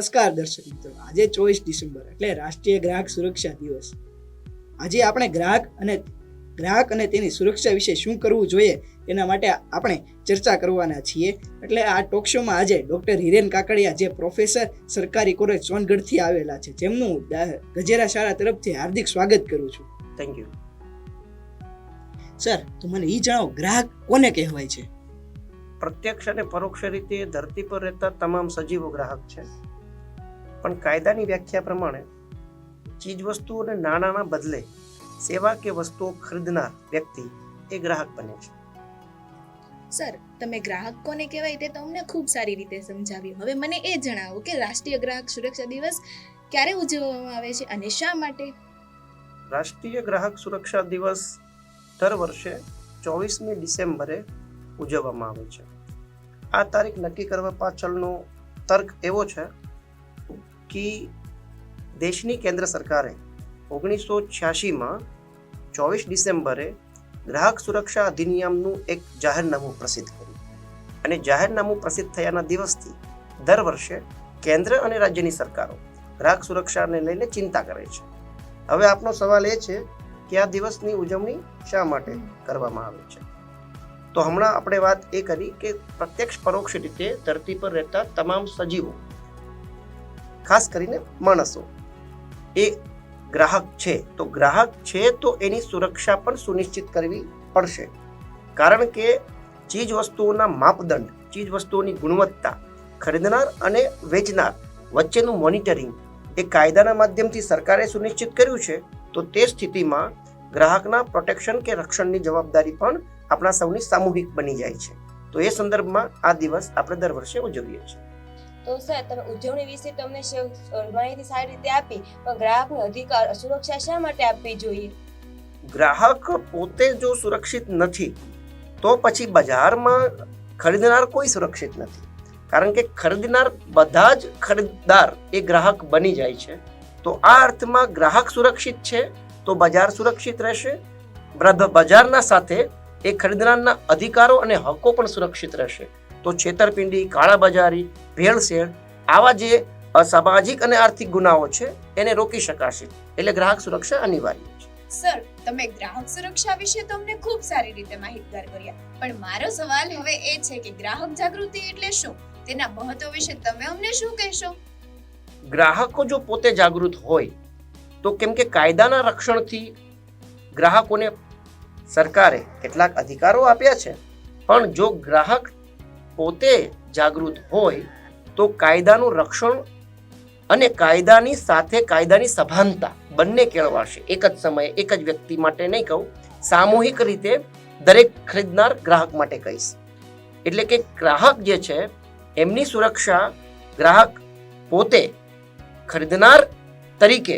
નમસ્કાર દર્શક મિત્રો. આજે ચોવીસ ડિસેમ્બર એટલે રાષ્ટ્રીય ગ્રાહક સુરક્ષા દિવસ. આજે આપણે ગ્રાહક અને ગ્રાહક અને તેની સુરક્ષા વિશે શું કરવું જોઈએ તેના માટે આપણે ચર્ચા કરવાના છીએ. એટલે આ ટોક શોમાં આજે ડૉક્ટર હિરેન કાકડિયા જે પ્રોફેસર સરકારી કોલેજ સોનગઢથી આવેલા છે જેમનું ગજેરા શાળા તરફથી હાર્દિક સ્વાગત કરું છું. થેન્ક યુ સર તો મને એ જણાવો ગ્રાહક કોને કહેવાય છે? પ્રત્યક્ષ અને પરોક્ષ રીતે ધરતી પર રહેતા તમામ સજીવો ગ્રાહક છે. પણ કાયદાની વ્યાખ્યા પ્રમાણે ચીજવસ્તુઓને નાણાંના બદલે સેવા કે વસ્તુઓ ખરીદનાર વ્યક્તિ એ ગ્રાહક બને છે. સર તમે ગ્રાહક કોને કહેવાય તે તમને ખૂબ સારી રીતે સમજાવ્યું. હવે મને એ જણાવો કે રાષ્ટ્રીય ગ્રાહક સુરક્ષા દિવસ ક્યારે ઉજવવામાં આવે છે અને શા માટે? રાષ્ટ્રીય ગ્રાહક સુરક્ષા દિવસ દર વર્ષે ચોવીસમી ડિસેમ્બરે ઉજવવામાં આવે છે. આ તારીખ નક્કી કરવા પાછળનો તર્ક એવો છે કે દેશની કેન્દ્ર સરકારે ઓગણીસો છ્યાસીમાં ચોવીસ ડિસેમ્બરે ગ્રાહક સુરક્ષા અધિનિયમનું એક જાહેરનામું પ્રસિદ્ધ કર્યું. અને જાહેરનામું પ્રસિદ્ધ થયાના દિવસથી દર વર્ષે કેન્દ્ર અને રાજ્યની સરકારો ગ્રાહક સુરક્ષાને લઈને ચિંતા કરે છે. હવે આપનો સવાલ એ છે કે આ દિવસની ઉજવણી શા માટે કરવામાં આવે છે? તો હમણાં આપણે વાત એ કરી કે પ્રત્યક્ષ પરોક્ષ રીતે ધરતી પર રહેતા તમામ સજીવો ખાસ કરીને માણસો. એ ગ્રાહક છે, તો ગ્રાહક છે તો એની સુરક્ષા પણ સુનિશ્ચિત કરવી પડશે. કારણ કે ચીજ વસ્તુઓના માપદંડ, ચીજ વસ્તુઓની ગુણવત્તા, ખરીદનાર અને વેચનાર વચ્ચેનું મોનિટરિંગ એ કાયદાના માધ્યમથી સરકારે સુનિશ્ચિત કર્યું છે, તો તે સ્થિતિમાં ગ્રાહકના પ્રોટેક્શન કે રક્ષણની જવાબદારી પણ આપણા સૌની સામૂહિક બની જાય છે. તો એ સંદર્ભમાં આ દિવસ આપણે દર વર્ષે ઉજવીએ છીએ. તો સર, તમે ઉજવણી વિશે તમને માહિતી સારી રીતે આપી, પણ ગ્રાહકને અધિકાર, સુરક્ષા શા માટે આપવી જોઈએ? ગ્રાહક પોતે જો સુરક્ષિત નથી, તો પછી બજારમાં ખરીદનાર કોઈ સુરક્ષિત નથી. કારણ કે ખરીદનાર બધા જ ખરીદદાર એ ગ્રાહક બની જાય છે. તો આ અર્થમાં ગ્રાહક સુરક્ષિત છે, તો બજાર સુરક્ષિત રહેશે. બજારના સાથે એ ખરીદનારના અધિકારો અને હકો પણ સુરક્ષિત રહેશે. તો છેતરપિંડી કાળાબજારી ભેળસેળ આવા જે અસામાજિક અને આર્થિક ગુનાઓ છે એને રોકી શકાશે. એટલે ગ્રાહક સુરક્ષા અનિવાર્ય છે. સર તમે ગ્રાહક સુરક્ષા વિશે તમને ખૂબ સારી રીતે માહિતગાર કર્યા. પણ મારો સવાલ હવે એ છે કે ગ્રાહક જાગૃતિ એટલે શું? તેના મહત્વ વિશે તમે અમને શું કહેશો? ગ્રાહકો જો પોતે જાગૃત હોય તો કેમ કે કાયદાના રક્ષણથી ગ્રાહકોને સરકારે કેટલાક અધિકારો આપ્યા છે. પણ જો ગ્રાહક પોતે જાગૃત હોય તો કાયદાનું રક્ષણ અને કાયદાની સાથે કાયદાની સભાનતા બંને કેળવાશે. એક જ સમયે, એક જ વ્યક્તિ માટે નહીં કહું, સામૂહિક રીતે દરેક ખરીદનાર ગ્રાહક માટે કહીશ. એટલે કે ગ્રાહક જે છે, એમની સુરક્ષા ગ્રાહક પોતે ખરીદનાર તરીકે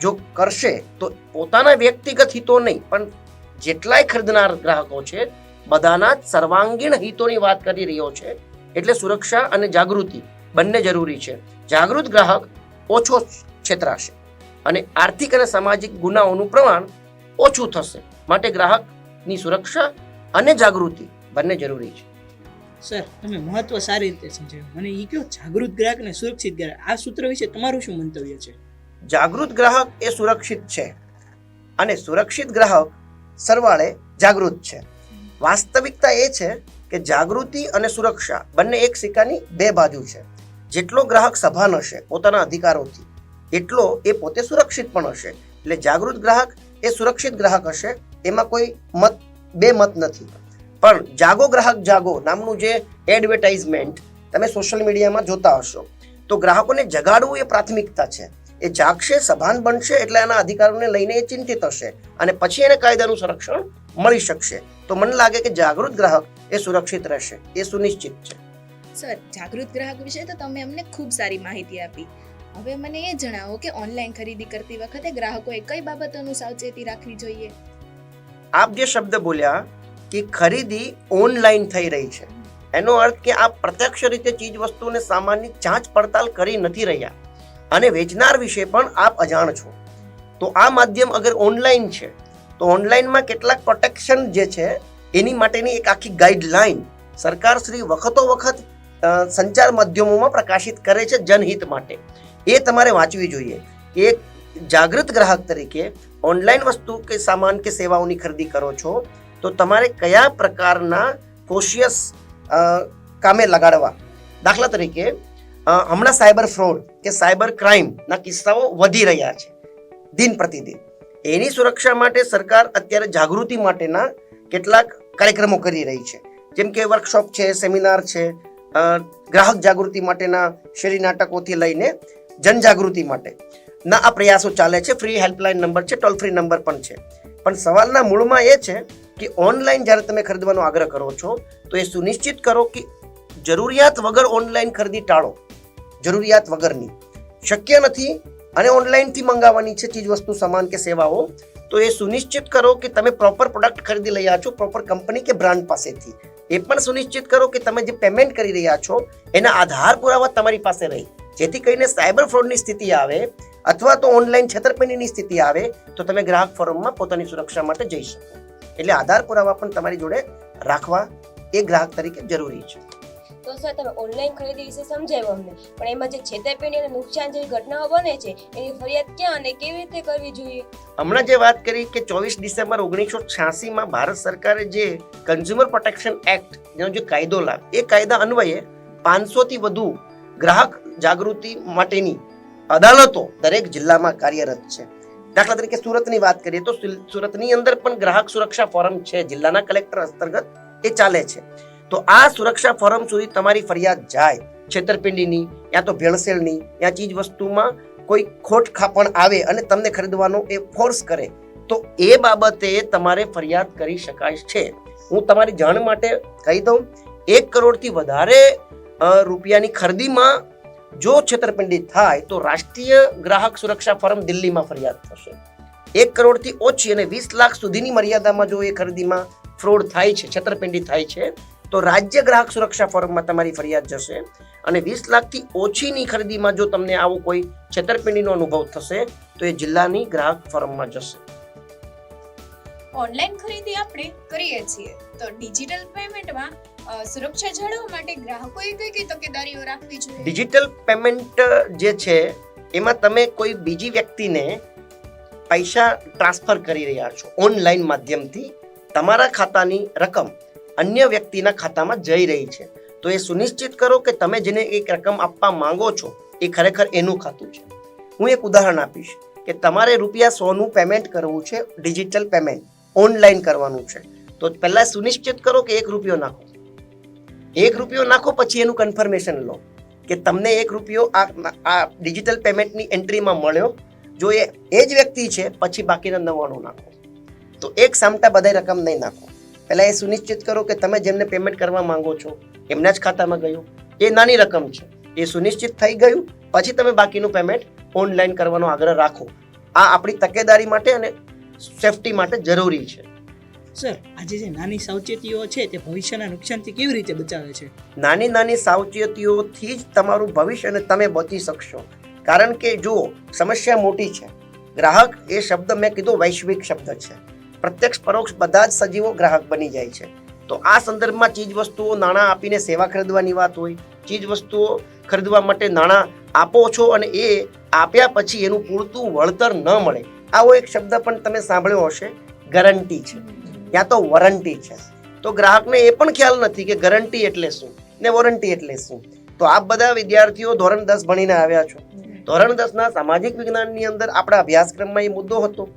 જો કરશે તો પોતાના વ્યક્તિગત હિતો નહીં, પણ જેટલાય ખરીદનાર ગ્રાહકો છે બધાના જ સર્વાંગીણ હિતોની વાત કરી રહ્યો છે એટલે સુરક્ષા અને જાગૃતિ બંને જરૂરી છે. જાગૃત ગ્રાહક ઓછો છેતરાશે અને આર્થિક અને સામાજિક ગુનાઓનું પ્રમાણ ઓછું થશે. માટે ગ્રાહકની સુરક્ષા અને જાગૃતિ બંને જરૂરી છે. સર તમે મહત્વ સારી રીતે સમજાવ્યું. મને એ કહો જાગૃત ગ્રાહક અને સુરક્ષિત ગ્રાહક? આ સૂત્ર વિશે તમારું શું મંતવ્ય છે? જાગૃત ગ્રાહક એ સુરક્ષિત છે અને સુરક્ષિત ગ્રાહક સરવાળે જાગૃત છે. વાસ્તવિકતા એ છે કે જાગૃતિ અને સુરક્ષા બંને એક સિક્કાની બે બાજુ છે. જેટલો ગ્રાહક સભાન હશે પોતાના અધિકારોથી, એટલો એ પોતે સુરક્ષિત પણ હશે. એટલે જાગૃત ગ્રાહક એ સુરક્ષિત ગ્રાહક હશે, એમાં કોઈ મત, બે મત નથી. પણ જાગો ગ્રાહક જાગો નામનું જે એડવર્ટાઇઝમેન્ટ તમે સોશિયલ મીડિયામાં જોતા હશો, તો ગ્રાહકોને જગાડવું એ પ્રાથમિકતા છે. એ જાગશે સભાન બનશે એટલે એના અધિકારોને લઈને એ ચિંતિત હશે અને પછી એને કાયદાનું સંરક્ષણ મળી શકશે. તો મને લાગે કે જાગૃત ગ્રાહક એ સુરક્ષિત રહેશે. એ સુનિશ્ચિત છે. સર જાગૃત ગ્રાહક વિશે તો તમે અમને ખૂબ સારી માહિતી આપી. હવે મને એ જણાવો કે ઓનલાઈન ખરીદી કરતી વખતે ગ્રાહકોએ કઈ બાબતોનું સાવચેતી રાખવી જોઈએ? આપ જે શબ્દ બોલ્યા કે ખરીદી ઓનલાઈન થઈ રહી છે. એનો અર્થ કે આપ પ્રત્યક્ષ રીતે ચીજ વસ્તુને સામાન્ય જાંચ પડતાલ કરી નથી રહ્યા. અને વેચનાર વિશે પણ આપ અજાણ છો. તો આ માધ્યમ અગર ઓનલાઈન છે, તો ઓનલાઈનમાં કેટલાક પ્રોટેક્શન જે છે, એની માટેની એક આખી ગાઈડલાઈન સરકાર શ્રી વખતો વખત સંચાર માધ્યમોમાં પ્રકાશિત કરે છે જનહિત માટે. એ તમારે વાંચવી જોઈએ. એક જાગૃત ગ્રાહક તરીકે ઓનલાઈન વસ્તુ કે સામાન કે સેવાઓની ખરીદી કરો છો, તો તમારે કયા પ્રકારના કોશિયસ કામે લગાડવા? દાખલા તરીકે હમણાં સાયબર ફ્રોડ કે સાયબર ક્રાઇમના કિસ્સાઓ વધી રહ્યા છે, દિન પ્રતિદિન. એની સુરક્ષા માટે સરકાર અત્યારે જાગૃતિ માટેના કેટલાક કાર્યક્રમો કરી રહી છે. જેમ કે વર્કશોપ છે, સેમિનાર છે ગ્રાહક જાગૃતિ માટેના શેરી નાટકોથી લઈને જનજાગૃતિ માટે. ના, આ પ્રયાસો ચાલે છે. ફ્રી હેલ્પલાઇન નંબર છે, ટોલ ફ્રી નંબર પણ છે. પણ સવાલના મૂળમાં એ છે કે ઓનલાઈન જ્યારે તમે ખરીદવાનો આગ્રહ કરો છો, તો એ સુનિશ્ચિત કરો કે જરૂરિયાત વગર ઓનલાઈન ખરીદી ટાળો. જરૂરિયાત વગરની. શક્ય નથી અને ઓનલાઈનથી મંગાવવાની છે ચીજ વસ્તુ સામાન કે સેવાઓ, તો એ સુનિશ્ચિત કરો કે તમે પ્રોપર પ્રોડક્ટ ખરીદી રહ્યા છો પ્રોપર કંપની કે બ્રાન્ડ પાસેથી. એ પણ સુનિશ્ચિત કરો કે તમે જે પેમેન્ટ કરી રહ્યા છો, એના આધાર પુરાવા તમારી પાસે રહી. જેથી કરીને સાયબર ફ્રોડની સ્થિતિ આવે અથવા તો ઓનલાઈન છેતરપિંડીની સ્થિતિ આવે, તો તમે ગ્રાહક ફોરમમાં પોતાની સુરક્ષા માટે જઈ શકો. એટલે આધાર પુરાવા પણ તમારી જોડે રાખવા એ ગ્રાહક તરીકે જરૂરી છે. તો સર, તમે ઓનલાઈન ખરીદી વિશે સમજાવ્યું અમને. પણ એમાં જે છેતરપિંડી અને નુકસાન જેવી ઘટનાઓ બને છે, એની ફરિયાદ ક્યાં અને કેવી રીતે કરવી જોઈએ? હમણાં જે વાત કરી કે ચોવીસ ડિસેમ્બર ઓગણીસો છ્યાસીમાં ભારત સરકારે જે કન્ઝ્યુમર પ્રોટેક્શન એક્ટ જેનો જે કાયદો લાવ એ કાયદા અન્વયે પાંચસોથી વધુ ગ્રાહક જાગૃતિ માટેની અદાલતો દરેક જિલ્લામાં કાર્યરત છે. દાખલા તરીકે સુરતની વાત કરીએ તો સુરતની અંદર પણ ગ્રાહક સુરક્ષા ફોરમ છે, જિલ્લાના કલેક્ટર અંતર્ગત એ ચાલે છે. તો આ સુરક્ષા ફોરમ સુધી તમારી ફરિયાદ જાય. છેતરપિંડીની, યા તો ભેળસેળની, યા ચીજ વસ્તુમાં કોઈ ખોટ ખાપણ આવે અને તમને ખરીદવાનો એ ફોર્સ કરે, તો એ બાબતે તમારે ફરિયાદ કરી શકાય છે. હું તમારી જાણ માટે કહી દઉં, એક કરોડથી વધારે રૂપિયાની ખરીદીમાં જો છેતરપિંડી થાય, તો રાષ્ટ્રીય ગ્રાહક સુરક્ષા ફોરમ દિલ્હીમાં ફરિયાદ થશે. એક કરોડથી ઓછી અને વીસ લાખ સુધીની મર્યાદામાં જો એ ખરીદીમાં ફ્રોડ થાય છે, છેતરપિંડી થાય છે તો રાજ્ય ગ્રાહક સુરક્ષા ફોરમમાં તમારી ફરિયાદ જશે અને વીસ લાખથી ઓછીની ખરીદીમાં જો તમને આવો કોઈ છેતરપિંડીનો અનુભવ થશે તો એ જિલ્લાની ગ્રાહક ફોરમમાં જશે. ઓનલાઈન ખરીદી આપણે કરીએ છીએ. તો ડિજિટલ પેમેન્ટમાં સુરક્ષા જાળવવા માટે ગ્રાહકોએ કઈ કઈ તકેદારીઓ રાખવી જોઈએ? ડિજિટલ પેમેન્ટ જે છે એમાં તમે કોઈ બીજી વ્યક્તિને પૈસા ટ્રાન્સફર કરી રહ્યા છો ઓનલાઈન માધ્યમથી તમારા ખાતાની રકમ અન્ય વ્યક્તિના ખાતામાં જઈ રહી છે. તો એ સુનિશ્ચિત કરો કે તમે જેને એક રકમ આપવા માંગો છો, એ ખરેખર એનું ખાતું છે. હું એક ઉદાહરણ આપીશ કે તમારે રૂપિયા સોનું પેમેન્ટ કરવું છે ડિજિટલ પેમેન્ટ ઓનલાઈન કરવાનું છે. તો પહેલાં સુનિશ્ચિત કરો કે એક રૂપિયો નાખો. એક રૂપિયો નાખો પછી એનું કન્ફર્મેશન લો કે તમને એક રૂપિયો આ આ ડિજિટલ પેમેન્ટની એન્ટ્રીમાં મળ્યો, જો એ એ જ વ્યક્તિ છે, પછી બાકીના નવ્વાણું નાખો. તો એક સામટા બધાય રકમ નહીં નાખો. પહેલાં એ સુનિશ્ચિત કરો કે તમે જેમને પેમેન્ટ કરવા માંગો છો એમના જ ખાતામાં ગયું. એ નાની રકમ છે. એ સુનિશ્ચિત થઈ ગયું. પછી તમે બાકીનું પેમેન્ટ ઓનલાઈન કરવાનો આગ્રહ રાખો. આ આપણી તકેદારી માટે અને સેફટી માટે જરૂરી છે. સર આજે જે નાની સાવચેતીઓ છે તે ભવિષ્યના નુકસાનથી કેવી રીતે બચાવે છે? નાની નાની સાવચેતીઓથી જ તમારું ભવિષ્ય અને તમે બચી શકશો. કારણ કે જુઓ સમસ્યા મોટી છે. ગ્રાહક એ શબ્દ મેં કીધું વૈશ્વિક શબ્દ છે. પ્રત્યક્ષ પરોક્ષ બધા જ સજીવો ગ્રાહક બની જાય છે. તો આ સંદર્ભમાં ચીજ વસ્તુઓ નાણાં આપીને સેવા ખરીદવાની વાત હોય ચીજ વસ્તુઓ ખરીદવા માટે નાણાં આપો છો અને એ આપ્યા પછી એનું પૂરતું વળતર ન મળે. આવો એક શબ્દ પણ તમે સાંભળ્યો હશે, ગરંટી છે. યા તો વોરંટી છે. તો ગ્રાહકને એ પણ ખ્યાલ નથી કે ગરંટી એટલે શું ને વોરંટી એટલે શું? તો આપ બધા વિદ્યાર્થીઓ ધોરણ દસ ભણીને આવ્યા છો. ધોરણ દસના સામાજિક વિજ્ઞાનની અંદર આપણા અભ્યાસક્રમમાં એ મુદ્દો હતો.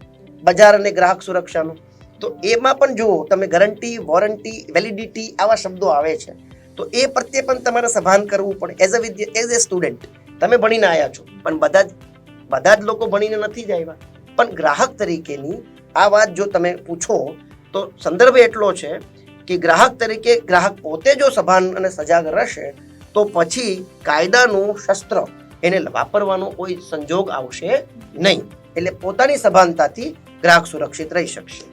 બજાર અને ગ્રાહક સુરક્ષાનું. તો એમાં પણ જુઓ, તમે ગરંટી વોરંટી વેલિડિટી આવા શબ્દો આવે છે. તો એ પ્રત્યે પણ તમારે સભાન કરવું પડે. એઝ અ વિદ્ય એઝ એ સ્ટુડન્ટ તમે ભણીને આવ્યા છો. પણ બધા જ બધા જ લોકો ભણીને નથી જ આવ્યા. પણ ગ્રાહક તરીકેની આ વાત જો તમે પૂછો, તો સંદર્ભ એટલો છે કે ગ્રાહક તરીકે ગ્રાહક પોતે જો સભાન અને સજાગ રહેશે, તો પછી કાયદાનું શસ્ત્ર એને વાપરવાનો કોઈ સંજોગ આવશે નહીં. એટલે પોતાની સભાનતાથી ગ્રાહક સુરક્ષિત રહી શકશે.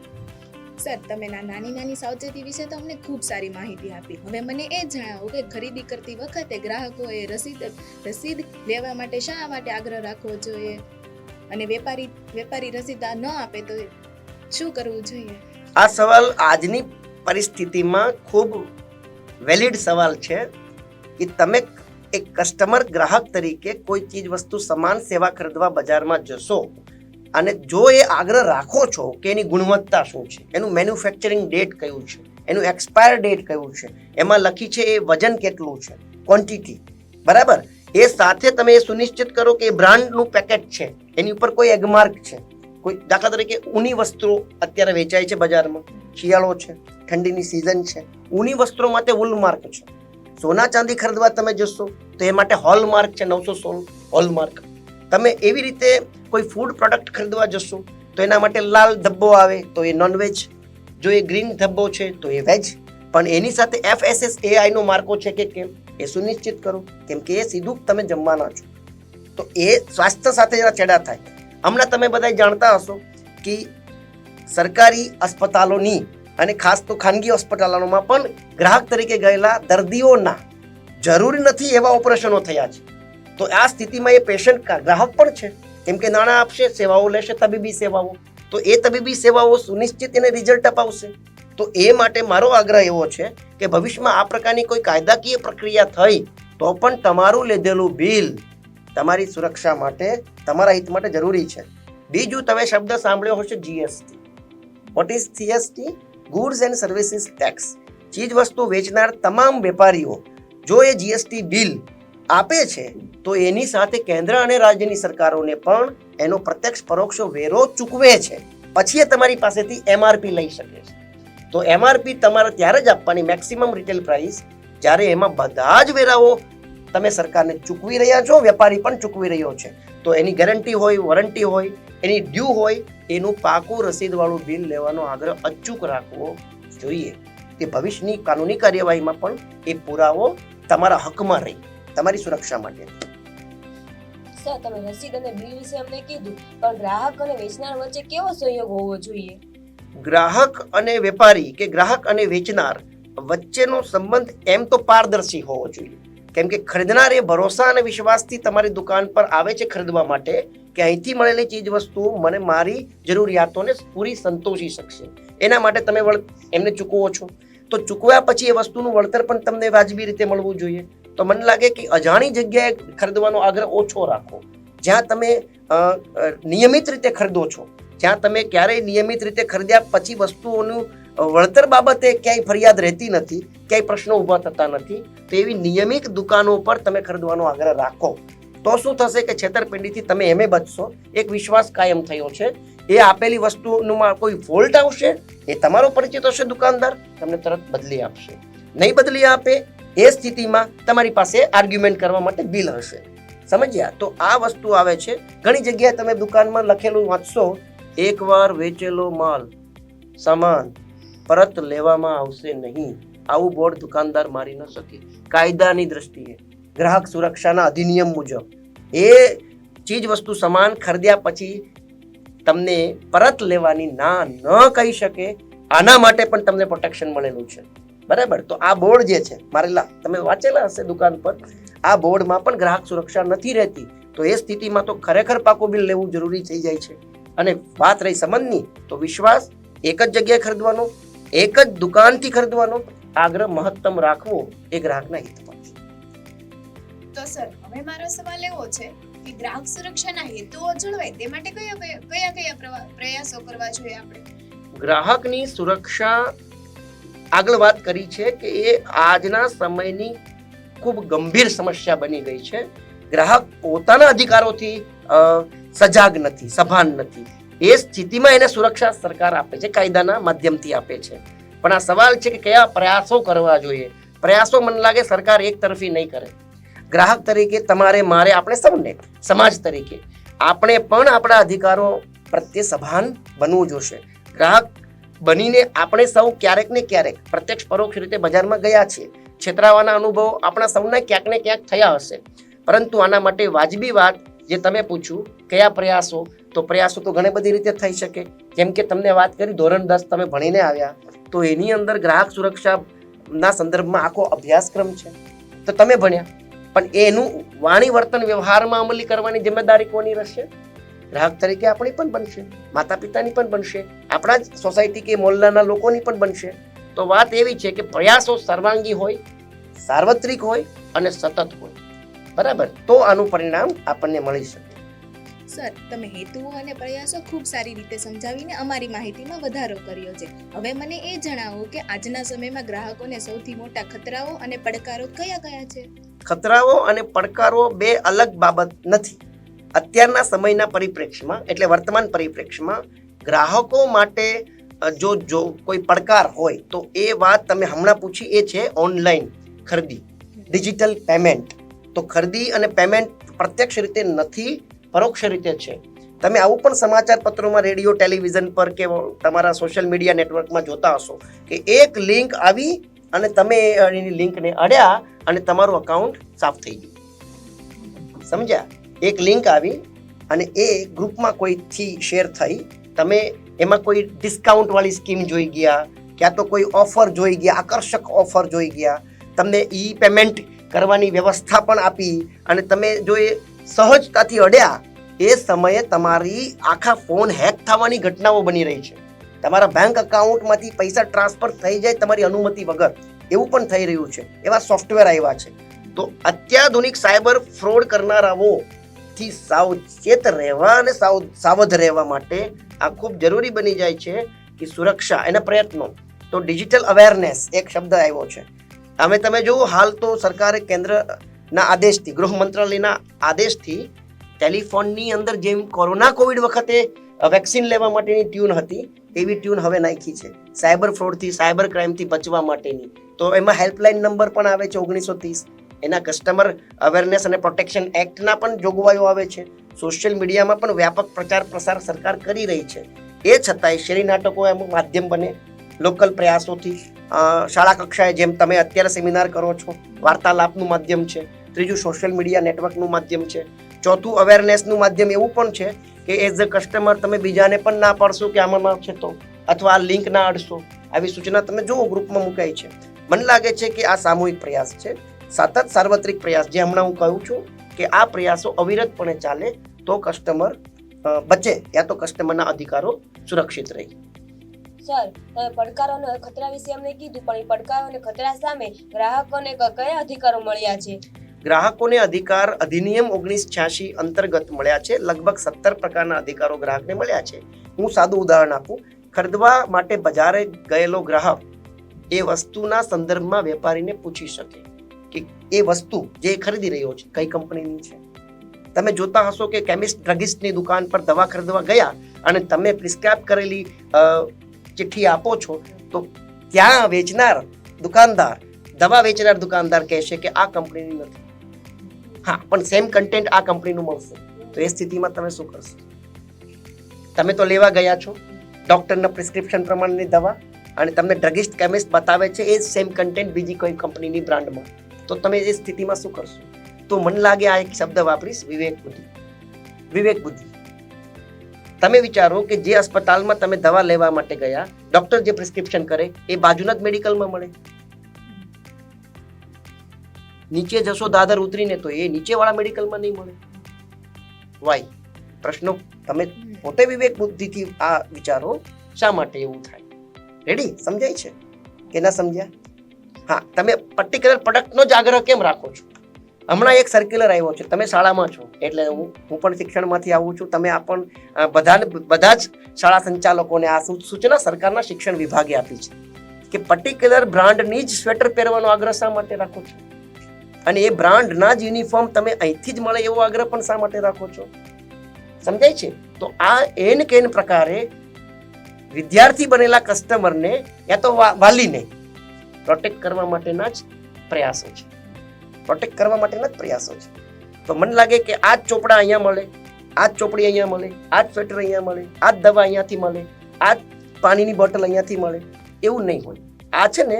સર તમે નાની નાની સાવચેતી વિશે તો અમને ખૂબ સારી માહિતી આપી. હવે મને એ જણાવો કે ખરીદી કરતી વખતે ગ્રાહકોએ રસીદ રસીદ લેવા માટે શા માટે આગ્રહ રાખવો જોઈએ? અને વેપારી વેપારી રસીદ આ ન આપે તો શું કરવું જોઈએ? આ સવાલ આજની પરિસ્થિતિમાં ખૂબ વેલિડ સવાલ છે કે તમે એક કસ્ટમર ગ્રાહક તરીકે કોઈ ચીજ વસ્તુ સમાન સેવા ખરીદવા બજારમાં જશો અને જો એ આગ્રહ રાખો છો કે એની ગુણવત્તા શું છે, એનું મેન્યુફેક્ચરિંગ ડેટ કયું છે, એનું એક્સપાયર ડેટ કયું છે, એમાં લખી છે એ વજન કેટલું છે ક્વોન્ટિટી બરાબર? એ સાથે તમે એ સુનિશ્ચિત કરો કે એ બ્રાન્ડનું પેકેટ છે, એની ઉપર કોઈ એગમાર્ક છે. કોઈ દાખલા તરીકે ઊની વસ્ત્રો અત્યારે વેચાય છે બજારમાં, શિયાળો છે, ઠંડીની સિઝન છે, ઊની વસ્ત્રો માટે વુલમાર્ક છે. સોના ચાંદી ખરીદવા તમે જશો તો એ માટે હોલમાર્ક છે નવસો સોળ હોલમાર્ક તમે એવી રીતે કોઈ ફૂડ પ્રોડક્ટ ખરીદવા જશો, તો એના માટે લાલ ધબ્બો આવે, તો એ નોનવેજ જો એ ગ્રીન ધબ્બો છે, તો એ વેજ પણ એની સાથે એફ એસ એસ એઆઈનો માર્કો છે કે કેમ, એ સુનિશ્ચિત કરો. કેમ કે એ સીધું તમે જમવાના છો. તો એ સ્વાસ્થ્ય સાથે જરા ચેડા થાય. હમણાં તમે બધા જાણતા હશો કે સરકારી અસ્પતાલોની અને ખાસ તો ખાનગી હોસ્પિટલોમાં પણ ગ્રાહક તરીકે ગયેલા દર્દીઓના જરૂરી નથી એવા ઓપરેશનો થયા છે. તો આ સ્થિતિમાં એ પેશન્ટ ગ્રાહક પણ છે. કેમ કે નાણાં આપશે, સેવાઓ લેશે, તબીબી સેવાઓ. તો એ તબીબી સેવાઓ સુનિશ્ચિત એને રિઝલ્ટ અપાવશે. તો એ માટે મારો આગ્રહ એવો છે કે ભવિષ્યમાં આ પ્રકારની કોઈ કાયદાકીય પ્રક્રિયા થઈ, તો પણ તમારું લીધેલું બિલ તમારી સુરક્ષા માટે, તમારા હિત માટે જરૂરી છે. બીજું તમે શબ્દ સાંભળ્યો હશે GST what is CST goods and services tax ચીજ વસ્તુ વેચનાર તમામ વેપારીઓ, જો એ જીએસટી બિલ આપે છે, તો એની સાથે કેન્દ્ર અને રાજ્યની સરકારોને પણ એનો પ્રત્યક્ષ પરોક્ષ વેરો ચૂકવે છે. પછી એ તમારી પાસેથી એમઆરપી લઈ શકે છે. તો એમઆરપી તમારે ત્યારે જ આપવાની મેક્સિમમ રિટેલ પ્રાઇસ જ્યારે એમાં બધા જ વેરાઓ તમે સરકારને ચૂકવી રહ્યા છો, વેપારી પણ ચૂકવી રહ્યો છે. તો એની ગેરંટી હોય વોરંટી હોય, એની ડ્યુ હોય, એનું પાકું રસીદવાળું બિલ લેવાનો આગ્રહ અચૂક રાખવો જોઈએ. કે ભવિષ્યની કાનૂની કાર્યવાહીમાં પણ એ પુરાવો તમારા હકમાં રહી. તમારી સુરક્ષા માટે. સર તમે રસીદ અને બિલ વિશે અમને કીધું પણ ગ્રાહક અને વેચનાર વચ્ચે કેવો સહયોગ હોવો જોઈએ? ગ્રાહક અને વેપારી કે ગ્રાહક અને વેચનાર વચ્ચેનો સંબંધ એમ તો પારદર્શી હોવો જોઈએ. કેમ કે ખરીદનાર એ ભરોસા અને વિશ્વાસથી તમારી દુકાન પર આવે છે ખરીદવા માટે કે અહીંથી મળેલી ચીજ વસ્તુ મને મારી જરૂરિયાતોને પૂરી સંતોષી શકશે. એના માટે તમે વળ એમને ચૂકવો છો. તો ચૂકવ્યા પછી એ વસ્તુનું વળતર પણ તમને વાજબી રીતે મળવું જોઈએ. તો મને લાગે કે અજાણી જગ્યાએ ખરીદવાનો આગ્રહ ઓછો રાખો. જ્યાં તમે નિયમિત રીતે ખરીદો છો. જ્યાં તમે ક્યારેય નિયમિત રીતે ખરીદ્યા પછી વસ્તુઓનું વળતર બાબતે ક્યાંય ફરિયાદ રહેતી નથી, ક્યાંય પ્રશ્નો ઊભા થતા નથી, તો એવી નિયમિત દુકાનો પર તમે ખરીદવાનો આગ્રહ રાખો. તો શું થશે કે છેતરપિંડીથી તમે એમે બચશો? એક વિશ્વાસ કાયમ થયો છે. એ આપેલી વસ્તુનું કોઈ ફોલ્ટ આવશે? એ તમારો પરિચિત હશે દુકાનદાર? તમને તરત બદલી આપશે. નહીં બદલી આપે એ સ્થિતિમાં તમારી પાસે આર્ગ્યુમેન્ટ કરવા માટે બિલ હશે. સમજ્યા? તો આ વસ્તુ આવે છે. ઘણી જગ્યાએ તમે દુકાનમાં લખેલું વાંચશો, એકવાર વેચેલો માલ સામાન પરત લેવામાં આવશે નહીં. આવું બોર્ડ દુકાનદાર મારી ન શકે. કાયદાની દ્રષ્ટિએ, ગ્રાહક સુરક્ષાના અધિનિયમ મુજબ. એ ચીજ વસ્તુ સામાન ખરીદ્યા પછી તમને પરત લેવાની ના ન કહી શકે. આના માટે પણ તમને પ્રોટેક્શન મળેલું છે. બરાબર? તો આ બોર્ડ જે છે મારેલા તમે વાંચેલા હશે દુકાન પર? આ બોર્ડમાં પણ ગ્રાહક સુરક્ષા નથી રહેતી. તો એ સ્થિતિમાં તો ખરેખર પાકો બિલ લેવું જરૂરી થઈ જાય છે. અને વાત રહી સંબંધની તો વિશ્વાસ એક જ જગ્યાએ ખરીદવાનો એક જ દુકાનથી ખરીદવાનો આગ્રહ મહત્તમ રાખવો એ ગ્રાહકના હિતમાં છે. તો સર હવે મારો સવાલ એવો છે કે ગ્રાહક સુરક્ષાના હેતુઓ જળવાય તે માટે કયા કયા કયા કયા પ્રયાસો કરવા જોઈએ આપણે? ગ્રાહકની સુરક્ષા આગળ વાત કરી છે કે એ આજના સમયની ખૂબ ગંભીર સમસ્યા બની ગઈ છે. ગ્રાહક પોતાના અધિકારોથી સજાગ નથી, સભાન નથી. એ સ્થિતિમાં એને સુરક્ષા સરકાર આપે છે, કાયદાના માધ્યમથી આપે છે. પણ આ સવાલ છે કે કયા પ્રયાસો કરવા જોઈએ? પ્રયાસો મને લાગે સરકાર એક તરફી નહીં કરે. ગ્રાહક તરીકે તમારે, મારે, આપણે સૌને, સમાજ તરીકે, આપણે પણ આપણા અધિકારો પ્રત્યે સભાન બનવું જોશે. ગ્રાહક બનીને આપણે સૌ ક્યારેક ને ક્યારેક પ્રત્યક્ષ પરોક્ષ રીતે બજારમાં ગયા છીએ. છેતરાવાના અનુભવો આપણા સૌના ક્યાંક ને ક્યાંક થયા હશે. પરંતુ આના માટે વાજબી વાત જે તમે પૂછ્યું, કયા પ્રયાસો? તો પ્રયાસો તો ઘણી બધી રીતે થઈ શકે. જેમ કે તમને વાત કરી, ધોરણ દસ તમે ભણીને આવ્યા. તો એની અંદર ગ્રાહક સુરક્ષાના સંદર્ભમાં આખો અભ્યાસક્રમ છે. તો તમે ભણ્યા. પણ એનું વાણી વર્તન વ્યવહારમાં અમલી કરવાની જિમ્મેદારી કોની રહેશે? ગ્રાહક તરીકે આપણી પણ બનશે માતા પિતાની પણ બનશે આપણા જ સોસાયટી કે મોહલ્લાના લોકોની પણ બનશે. તો વાત એવી છે કે પ્રયાસો સર્વાંગી હોય સાર્વત્રિક હોય અને સતત હોય. બરાબર? તો આનું પરિણામ આપણને મળી શકે. સર તમે હેતુઓ અને પ્રયાસો ખૂબ સારી રીતે સમજાવીને અમારી માહિતીમાં વધારો કર્યો છે. હવે મને એ જણાવો કે આજના સમયમાં ગ્રાહકોને સૌથી મોટા ખતરાઓ અને પડકારો કયા કયા છે? ખતરાઓ અને પડકારો બે અલગ બાબત નથી. અત્યારના સમયના પરિપ્રેક્ષ્યમાં, એટલે વર્તમાન પરિપ્રેક્ષ્યમાં, ગ્રાહકો માટે જો જો કોઈ પડકાર હોય, તો એ વાત તમે હમણાં પૂછી, એ છે ઓનલાઈન ખરીદી, ડિજિટલ પેમેન્ટ. તો ખરીદી અને પેમેન્ટ પ્રત્યક્ષ રીતે નથી, પરોક્ષ રીતે છે. તમે આવું પણ સમાચાર પત્રોમાં, રેડિયો, ટેલિવિઝન પર કે તમારા સોશિયલ મીડિયા નેટવર્કમાં જોતા હશો કે એક લિંક આવી અને તમે એની લિંકને અડ્યા અને તમારું અકાઉન્ટ સાફ થઈ ગયું. સમજ્યા? એક લિંક આવી અને એ ગ્રુપમાં કોઈથી શેર થઈ, તમે એમાં કોઈ ડિસ્કાઉન્ટવાળી સ્કીમ જોઈ ગયા, ક્યાં તો કોઈ ઓફર જોઈ ગયા, આકર્ષક ઓફર જોઈ ગયા, તમને ઈ પેમેન્ટ કરવાની વ્યવસ્થા પણ આપી અને તમે જો એ સહજતાથી અડ્યા, એ સમયે તમારી આખા ફોન હેક થવાની ઘટનાઓ બની રહી છે. તમારા બેંક અકાઉન્ટમાંથી પૈસા ટ્રાન્સફર થઈ જાય તમારી અનુમતિ વગર, એવું પણ થઈ રહ્યું છે. એવા સોફ્ટવેર આવ્યા છે. તો અત્યાધુનિક સાયબર ફ્રોડ કરનારાઓ થી સાવચેત રહેવા અને સાવ સાવધ રહેવા માટે આ ખૂબ જરૂરી બની જાય છે કે સુરક્ષા એના પ્રયત્નો. તો ડિજિટલ અવેરનેસ એક શબ્દ આવ્યો છે. અમે તમે જુઓ, હાલ તો સરકારે કેન્દ્રના આદેશથી, ગૃહ મંત્રાલયના આદેશથી ટેલિફોનની અંદર જેમ કોરોના, કોવિડ વખતે વેક્સિન લેવા માટેની ટ્યુન હતી એવી ટ્યુન હવે નાખી છે. સાયબર ફ્રોડથી, સાયબર ક્રાઇમથી બચવા માટેની. તો એમાં હેલ્પલાઇન નંબર પણ આવે છે ઓગણીસો ત્રીસ. એના કસ્ટમર અવેરનેસ અને પ્રોટેક્શન એક્ટના પણ જોગવાઈઓ આવે છે. સોશિયલ મીડિયામાં પણ વ્યાપક પ્રચાર પ્રસાર સરકાર કરી રહી છે. એ છતાંય શેરી નાટકો એમ માધ્યમ બને. લોકલ પ્રયાસોથી શાળા કક્ષાએ જેમ તમે અત્યારે સેમિનાર કરો છો, વાર્તાલાપનું માધ્યમ છે, ત્રીજું સોશિયલ મીડિયા નેટવર્કનું માધ્યમ છે, ચોથું અવેરનેસનું માધ્યમ એવું પણ છે કે એઝ અ કસ્ટમર તમે બીજાને પણ ના પાડશો કે આમાં છે તો, અથવા આ લિંક ના અડશો, આવી સૂચના તમે જુઓ ગ્રુપમાં મુકાઈ છે. મને લાગે છે કે આ સામૂહિક પ્રયાસ છે. સતત સાર્વત્રિક પ્રયાસ. જે હમણાં હું કહું છું કે આ પ્રયાસો અવિરતપણે ચાલે તો કસ્ટમર બચે યા તો કસ્ટમરના અધિકારો સુરક્ષિત રહે. સર તમે પડકારો અને ખતરા વિશે અમને કીધું પણ એ પડકારો અને ખતરા સામે ગ્રાહકોને કયા અધિકારો મળ્યા છે? ગ્રાહકોને અધિકાર અધિનિયમ ઓગણીસ છ્યાસી અંતર્ગત મળ્યા છે. લગભગ સત્તર પ્રકારના અધિકારો ગ્રાહકને મળ્યા છે. હું સાદું ઉદાહરણ આપું. ખરીદવા માટે બજારે ગયેલો ગ્રાહક એ વસ્તુના સંદર્ભમાં વેપારીને પૂછી શકે. કે એ વસ્તુ જે ખરીદી રહ્યો છે, કઈ કંપનીની છે. તમે જોતા હશો કે કેમિસ્ટ ડ્રગિસ્ટની દુકાન પર દવા ખરીદવા ગયા અને તમે પ્રિસ્ક્રાઇબ કરેલી ચિઠ્ઠી આપો છો, તો ત્યાં વેચનાર દુકાનદાર, દવા વેચનાર દુકાનદાર કહેશે કે આ કંપનીની નથી. હા, પણ સેમ કન્ટેન્ટ આ કંપનીનું મળશે. તો એ સ્થિતિમાં તમે શું કરશો? તમે તો લેવા ગયા છો ડૉક્ટરના પ્રિસ્ક્રિપ્શન પ્રમાણેની દવા અને તમને ડ્રગિસ્ટ કેમિસ્ટ બતાવે છે, એ સેમ કન્ટેન્ટ બીજી કોઈ કંપનીની બ્રાન્ડમાં તો તમે એ સ્થિતિમાં શું કરશો? તો મને લાગે આ એક શબ્દ વાપરીશ, વિવેક બુદ્ધિ. વિવેક બુદ્ધિ. તમે વિચારો કે જે અસ્પતાલમાં તમે દવા લેવા માટે ગયા, ડોક્ટર જે પ્રિસ્ક્રિપ્શન કરે, એ બાજુના જ મેડિકલમાં મળે. નીચે જશો, દાદર ઉતરીને, તો એ નીચેવાળા મેડિકલમાં નહીં મળે. વાય પ્રશ્નો. તમે પોતે વિવેક બુદ્ધિથી આ વિચારો, શા માટે એવું થાય? રેડી સમજાય છે? કે ના સમજ્યા? હા, તમે પર્ટિક્યુલર પ્રોડક્ટનો જ આગ્રહ કેમ રાખો છો? હમણાં એક સર્ક્યુલર આવ્યો છે, તમે શાળામાં છો, એટલે હું હું પણ શિક્ષણમાંથી આવું છું, તમે આ પણ બધાને બધા જ શાળા સંચાલકોને આ સૂચના સરકારના શિક્ષણ વિભાગે આપી છે કે પર્ટિક્યુલર બ્રાન્ડની જ સ્વેટર પહેરવાનો આગ્રહ શા માટે રાખો છો? અને એ બ્રાન્ડના જ યુનિફોર્મ તમે અહીંથી જ મળે એવો આગ્રહ પણ શા માટે રાખો છો? સમજાય છે? તો આ એન કેન પ્રકારે વિદ્યાર્થી બનેલા કસ્ટમરને યા તો વાલીને પ્રોટેક્ટ કરવા માટેના જ પ્રયાસો છે. પ્રોટેક્ટ કરવા માટેના જ પ્રયાસો છે. તો મને લાગે કે આ જ ચોપડા અહીંયા મળે આ જ ચોપડી અહીંયા મળે આ જ સ્વેટર અહીંયા મળે આ જ દવા અહીંયાથી મળે આ જ પાણીની બોટલ અહીંયાથી મળે એવું નહીં હોય. આ છે ને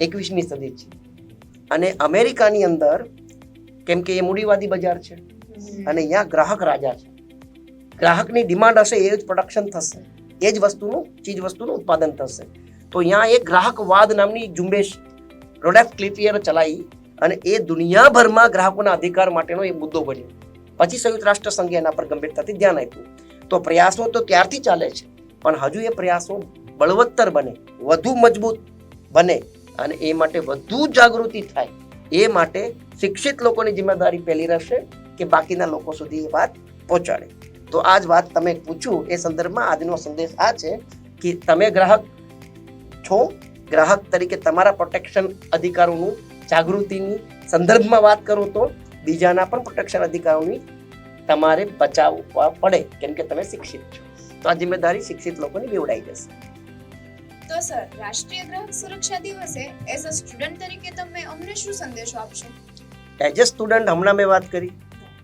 એકવીસમી સદી છે. અને અમેરિકાની અંદર કેમ કે એ મૂડીવાદી બજાર છે અને અહીંયા ગ્રાહક રાજા છે. ગ્રાહકની ડિમાન્ડ હશે એ જ પ્રોડક્શન થશે. એ જ વસ્તુનું ચીજ વસ્તુનું ઉત્પાદન થશે. તો અહીંયા એક ગ્રાહકવાદ નામની ઝુંબેશ પ્રોડક્ટ ક્લિપિયર ચલાવી અને એ દુનિયાભરમાં ગ્રાહકોના અધિકાર માટેનો એ મુદ્દો બન્યો. પછી સંયુક્ત રાષ્ટ્ર સંઘે એના પર ગંભીરતાથી ધ્યાન આપ્યું. તો પ્રયાસો તો ત્યારથી ચાલે છે, પણ હજુ એ પ્રયાસો બળવત્તર બને, વધુ મજબૂત બને અને એ માટે વધુ જાગૃતિ થાય. એ માટે શિક્ષિત લોકોની જિમ્મેદારી પહેલી રહેશે કે બાકીના લોકો સુધી એ વાત પહોંચાડે. તો આ જ વાત તમે પૂછ્યું, એ સંદર્ભમાં આજનો સંદેશ આ છે કે તમે ગ્રાહક છો. ગ્રાહક તરીકે તમારા પ્રોટેક્શન અધિકારોનું જાગૃતિની સંદર્ભમાં વાત કરો તો બીજાના પણ પ્રોટેક્શન અધિકારોની તમારે બચાવવા પડે કેમ કે તમે શિક્ષિત છો. તો આ જિમ્મેદારી શિક્ષિત લોકોની બેવડાઈ જશે. તો સર રાષ્ટ્રીય ગ્રાહક સુરક્ષા દિવસે એઝ અ સ્ટુડન્ટ તરીકે તમે અમને શું સંદેશો આપશો? એઝ અ સ્ટુડન્ટ હમણાં મેં વાત કરી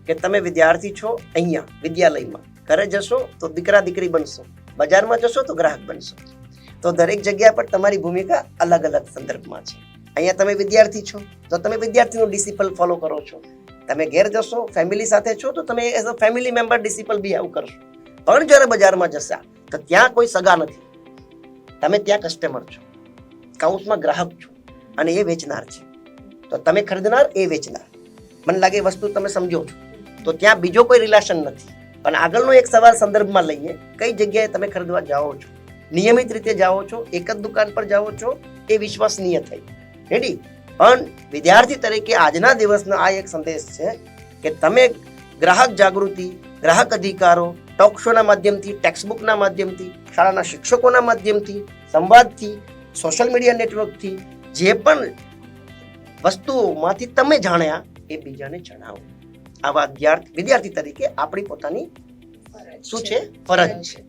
કે તમે વિદ્યાર્થી છો અહીંયા વિદ્યાલયમાં. ઘરે જશો તો દીકરા દીકરી બનશો. બજારમાં જશો તો ગ્રાહક બનશો. તો દરેક જગ્યા પર તમારી ભૂમિકા અલગ અલગ સંદર્ભમાં છે. અહીંયા તમે વિદ્યાર્થી છો તો તમે વિદ્યાર્થીનું ડિસિપલ ફોલો કરો છો, તમે ઘેર જશો, ફેમિલી સાથે છો, તો તમે as a family member disciple behave કરશો. પણ જ્યારે બજારમાં જશા, તો ત્યાં કોઈ સગા નથી. તમે ત્યાં કસ્ટમર છો કાઉન્સમાં ગ્રાહક છો, અને એ વેચનાર છે. તો તમે ખરીદનાર, એ વેચનાર. મને લાગે વસ્તુ તમે સમજો છો. તો ત્યાં બીજો કોઈ રિલેશન નથી. પણ આગળનો એક સવાલ સંદર્ભમાં લઈએ, કઈ જગ્યાએ તમે ખરીદવા જાઓ છો? નિયમિત રીતે જાઓ છો એક જ દુકાન પર જાઓ છો એ વિશ્વસનીય થઈ. રેડી પણ વિદ્યાર્થી તરીકે આજના દિવસનો આ એક સંદેશ છે કે તમે ગ્રાહક જાગૃતિ ગ્રાહક અધિકારો ટોક શોના માધ્યમથી ટેક્સ્ટબુકના માધ્યમથી શાળાના શિક્ષકોના માધ્યમથી સંવાદથી સોશિયલ મીડિયા નેટવર્કથી જે પણ વસ્તુઓમાંથી તમે જાણ્યા એ બીજાને જણાવો. આવા વિદ્યાર્થી વિદ્યાર્થી તરીકે આપણી પોતાની શું છે. ફરજ છે.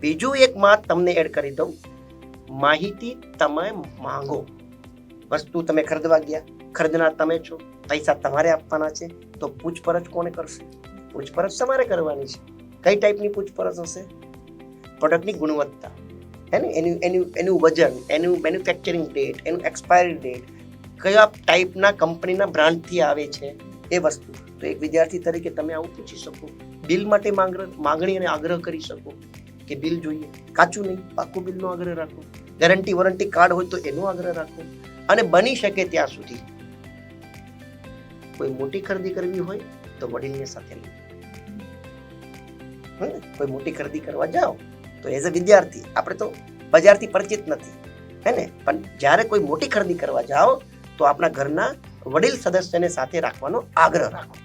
બીજું એક માત તમને એડ કરી દઉં. માહિતી તમે માંગો. વસ્તુ તમે ખરીદવા ગયા, ખરીદનાર તમે છો, પૈસા તમારે આપવાના છે, તો પૂછપરછ કોને કરશે? પૂછપરછ તમારે કરવાની છે. કઈ ટાઈપની પૂછપરછ હશે? પ્રોડક્ટની ગુણવત્તા. હે ને? એનું એનું એનું વજન, એનું મેન્યુફેક્ચરિંગ ડેટ એનું એક્સપાયરી ડેટ કયા ટાઈપના કંપનીના બ્રાન્ડથી આવે છે એ વસ્તુ. તો એક વિદ્યાર્થી તરીકે તમે આવું પૂછી શકો. બિલ માટે માંગ, માંગણી અને આગ્રહ કરી શકો. કે બિલ જોઈએ? કાચું નહીં, પાકું બિલનો આગ્રહ રાખો. ગેરંટી વોરંટી કાર્ડ હોય તો એનો આગ્રહ રાખો. અને બની શકે ત્યાં સુધી. કોઈ મોટી ખરીદી કરવી હોય તો વડીલને સાથે લઈ કોઈ મોટી ખરીદી કરવા જાઓ તો એઝ અ વિદ્યાર્થી, આપણે તો બજારથી પરિચિત નથી. હે ને? પણ જ્યારે કોઈ મોટી ખરીદી કરવા જાઓ તો આપણા ઘરના વડીલ સદસ્યને સાથે રાખવાનો આગ્રહ રાખો.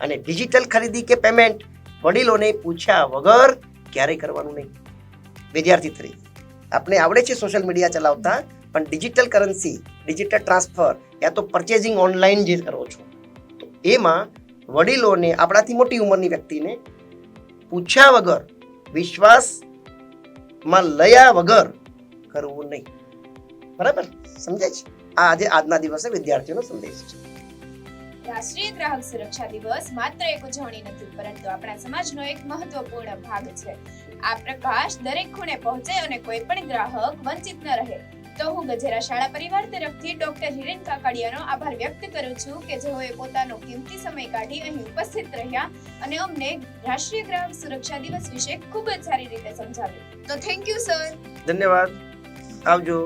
અને ડિજિટલ ખરીદી કે પેમેન્ટ વડીલોને પૂછ્યા વગર ક્યારેય કરવાનું નહીં. વિદ્યાર્થી થ્રી. આપણે આવડે છે સોશિયલ મીડિયા ચલાવતા, પણ ડિજિટલ કરન્સી ડિજિટલ ટ્રાન્સફર યા તો પરચેઝિંગ ઓનલાઈન જે કરો છો, તો એમાં વડીલોને, આપણાથી મોટી ઉંમરની વ્યક્તિને પૂછ્યા વગર, વિશ્વાસમાં લયા વગર કરવું નહીં. બરાબર? સમજાય છે? આ આજે આજના દિવસે વિદ્યાર્થીઓનો સંદેશ છે. રાષ્ટ્રીય ગ્રાહક સુરક્ષા દિવસ માત્ર એક ઉજવણી નથી, પરંતુ આપણા સમાજનો એક મહત્વપૂર્ણ ભાગ છે. આ પ્રકાશ દરેક ખૂણે પહોંચે અને કોઈ પણ ગ્રાહક વંચિત ન રહે. તો હું ગજેરા શાળા પરિવાર તરફથી ડોક્ટર હિરેન કાકડિયાનો આભાર વ્યક્ત કરું છું કે જેઓએ પોતાનો કિંમતી સમય કાઢી અહીં ઉપસ્થિત રહ્યા અને અમને રાષ્ટ્રીય ગ્રાહક સુરક્ષા દિવસ વિશે ખૂબ જ સારી રીતે સમજાવ્યું. તો થેન્ક યુ સર ધન્યવાદ. આવજો.